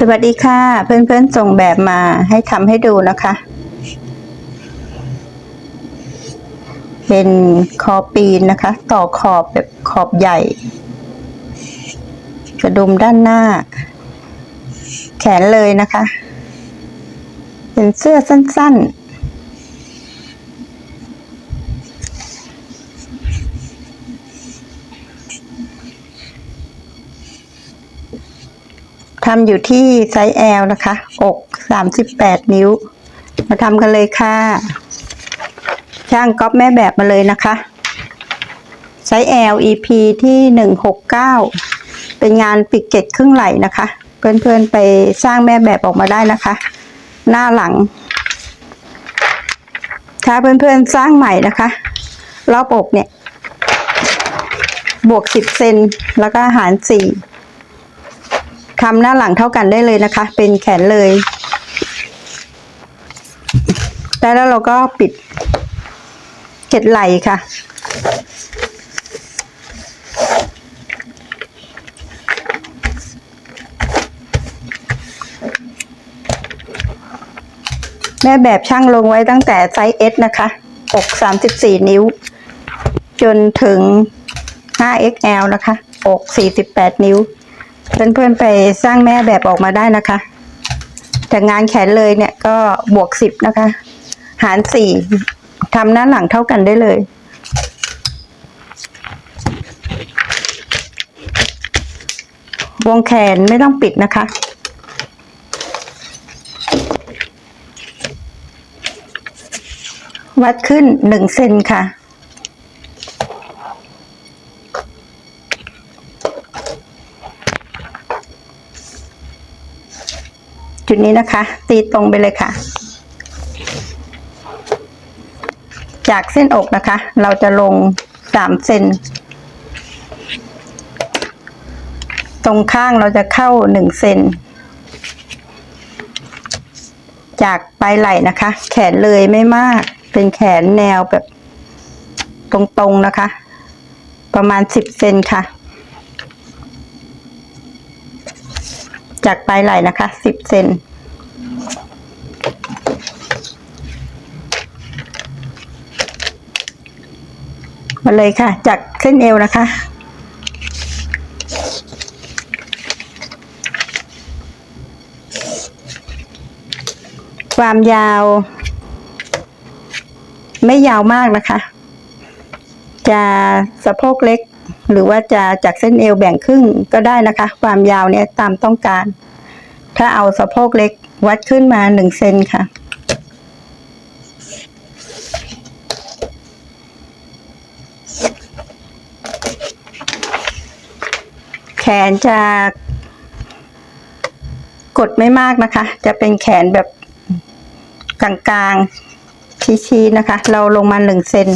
สวัสดีค่ะ เพื่อนๆส่งแบบมาให้ทำให้ดูนะคะ เป็นคอปีนนะคะ ต่อขอบแบบขอบใหญ่ กระดุมด้านหน้า แขนเลยนะคะ เป็นเสื้อสั้นๆ ทำอยู่ที่ไซส์ L นะคะ อก38 นิ้ว มาทำกันเลยค่ะ ช่างก๊อปแม่แบบมาเลยนะคะ ไซส์ L EP ที่ 169 เป็นงานปิกเก็ตครึ่งไหล่นะคะ เพื่อนๆไปสร้างแม่แบบออกมาได้นะคะ หน้าหลัง ถ้าเพื่อนๆสร้างใหม่นะคะ รอบอกเนี่ย บวก 10 เซนแล้วก็หาร 4 ทำหน้าหลังเท่ากันได้เลยนะคะ เป็นแขนเลย แล้วเราก็ปิดเกล็ดไหล่ค่ะ แม่แบบช่างลงไว้ตั้งแต่ไซส์ S นะคะอก34 นิ้ว จนถึง 5XL นะคะอก48 นิ้ว เพื่อนๆไปสร้างแม่แบบออกมาได้นะคะ แต่งานแขนเลยเนี่ยก็บวกสิบนะคะ หารสี่ทำหน้าหลังเท่ากันได้เลยวงแขนไม่ต้องปิดนะคะ วัดขึ้นหนึ่งเซนค่ะ จุดนี้นะคะ ตีตรงไปเลยค่ะ จากเส้นอกนะคะ เราจะลงสามเซนตรงข้างเราจะเข้าหนึ่งเซนจากปลายไหล่นะคะ แขนเลยไม่มาก เป็นแขนแนวแบบตรงๆนะคะ ประมาณสิบเซนค่ะ จากปลายไหล่นะคะสิบเซนมาเลยค่ะ จากเส้นเอวนะคะ ความยาว ไม่ยาวมากนะคะ จะสะโพกเล็ก หรือว่าจะจากเส้นเอวแบ่งครึ่งก็ได้นะคะ ความยาวเนี่ยตามต้องการ ถ้าเอาสะโพกเล็กวัดขึ้นมาหนึ่งเซนค่ะ แขนจะกดไม่มากนะคะ จะเป็นแขนแบบกลางๆชี้ๆนะคะ เราลงมาหนึ่งเซน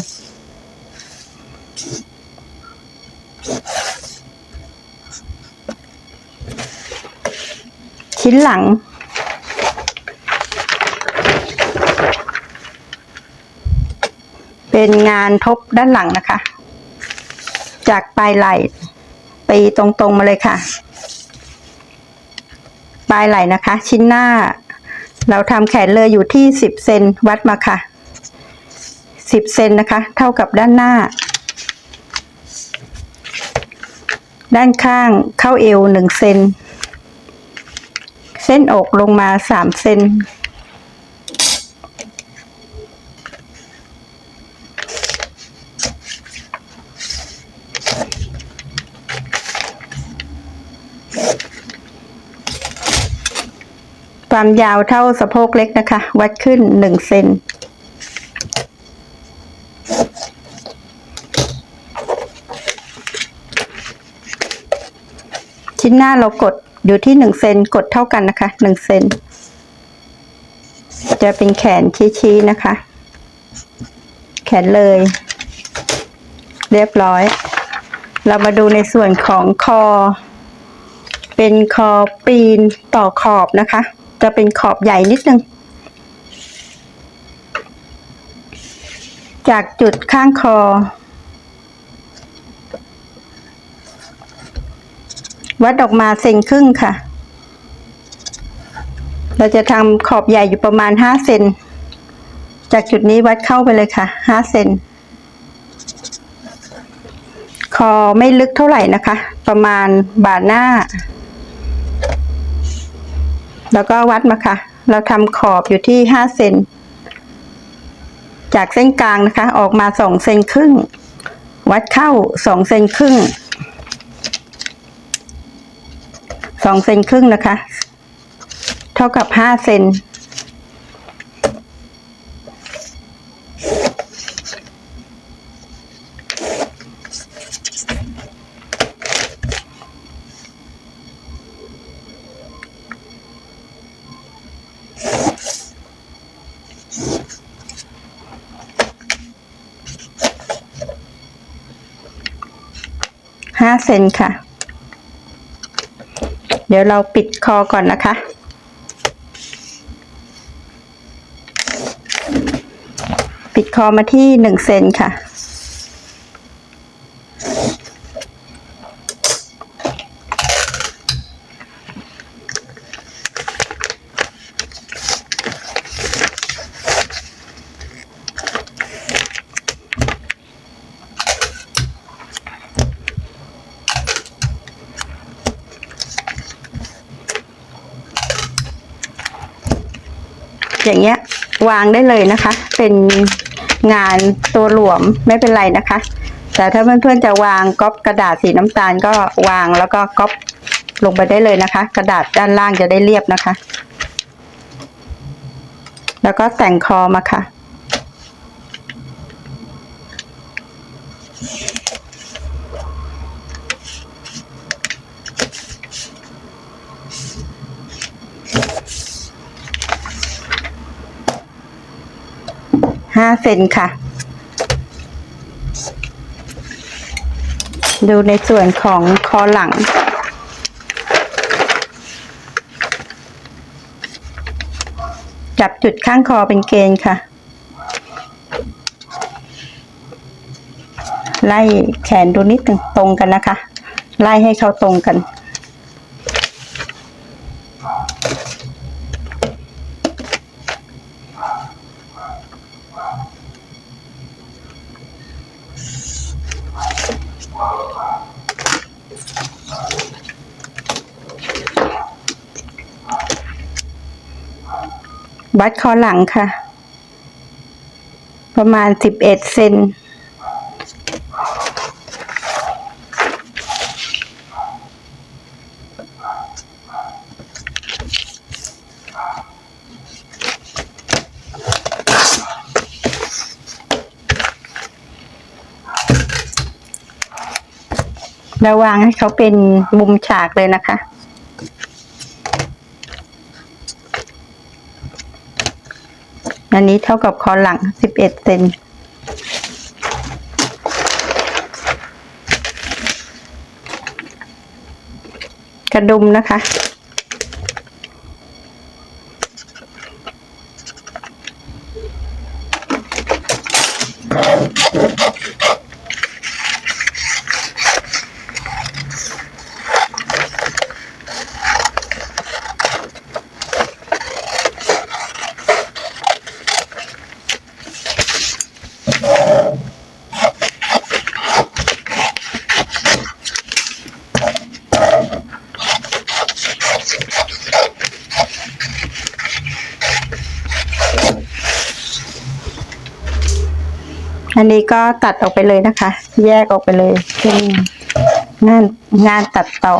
ชิ้นหลัง เป็นงานทบด้านหลังนะคะ จากปลายไหล่ตีตรงๆมาเลยค่ะ ปลายไหล่นะคะ ชิ้นหน้า เราทำแขนเลยอยู่ที่สิบเซนวัดมาค่ะสิบเซนนะคะ เท่ากับด้านหน้า ด้านข้างเข้าเอวหนึ่งเซน เส้นอกลงมาสามเซน ความยาวเท่าสะโพกเล็กนะคะ วัดขึ้นหนึ่งเซน หน้าเรากดอยู่ที่หนึ่งเซนกดเท่ากันนะคะหนึ่งเซนจะเป็นแขนชี้ๆนะคะ แขนเลย เรียบร้อย เรามาดูในส่วนของคอ เป็นคอปีนต่อขอบนะคะ จะเป็นขอบใหญ่นิดนึง จากจุดข้างคอ วัดออกมาเซนครึ่งค่ะ เราจะทำขอบใหญ่อยู่ประมาณห้าเซน จากจุดนี้วัดเข้าไปเลยค่ะห้าเซน คอไม่ลึกเท่าไหร่นะคะ ประมาณบาทหน้า แล้วก็วัดมาค่ะ เราทำขอบอยู่ที่ห้าเซน จากเส้นกลางนะคะ ออกมาสองเซนครึ่ง วัดเข้าสองเซนครึ่ง สองเซนครึ่งนะคะ เท่ากับห้าเซนห้าเซนค่ะ ดี๋ยวเราปิดคอก่อนนะคะ ปิดคอมาที่หนึ่งเซนค่ะ อย่างเงี้ยวางได้เลยนะคะ เป็นงานตัวหลวมไม่เป็นไรนะคะ แต่ถ้าเพื่อนๆจะวางก๊อปกระดาษสีน้ำตาลก็วางแล้วก็ก๊อปลงไปได้เลยนะคะ กระดาษด้านล่างจะได้เรียบนะคะ แล้วก็แต่งคอมาค่ะ ห้าเซนค่ะ ดูในส่วนของคอหลัง จับจุดข้างคอเป็นเกณฑ์ค่ะ ไล่แขนดูนิดหนึ่งตรงกันนะคะ ไล่ให้เขาตรงกัน วัดคอหลังค่ะ ประมาณสิบเอ็ดเซนระวางให้เขาเป็นมุมฉากเลยนะคะ อันนี้เท่ากับคอหลัง11เซนกระดุมนะคะ อันนี้ก็ตัดออกไปเลยนะคะ แยกออกไปเลยเป็นงานงานตัดต่อ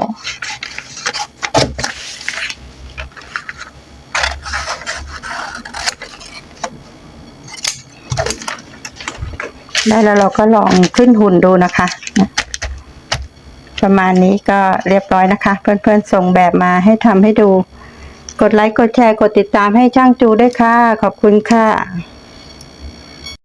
ได้แล้วเราก็ลองขึ้นหุ่นดูนะคะ ประมาณนี้ก็เรียบร้อยนะคะ เพื่อนๆส่งแบบมาให้ทำให้ดู กดไลค์ กดแชร์ กดติดตามให้ช่างจูด้วยค่ะ ขอบคุณค่ะ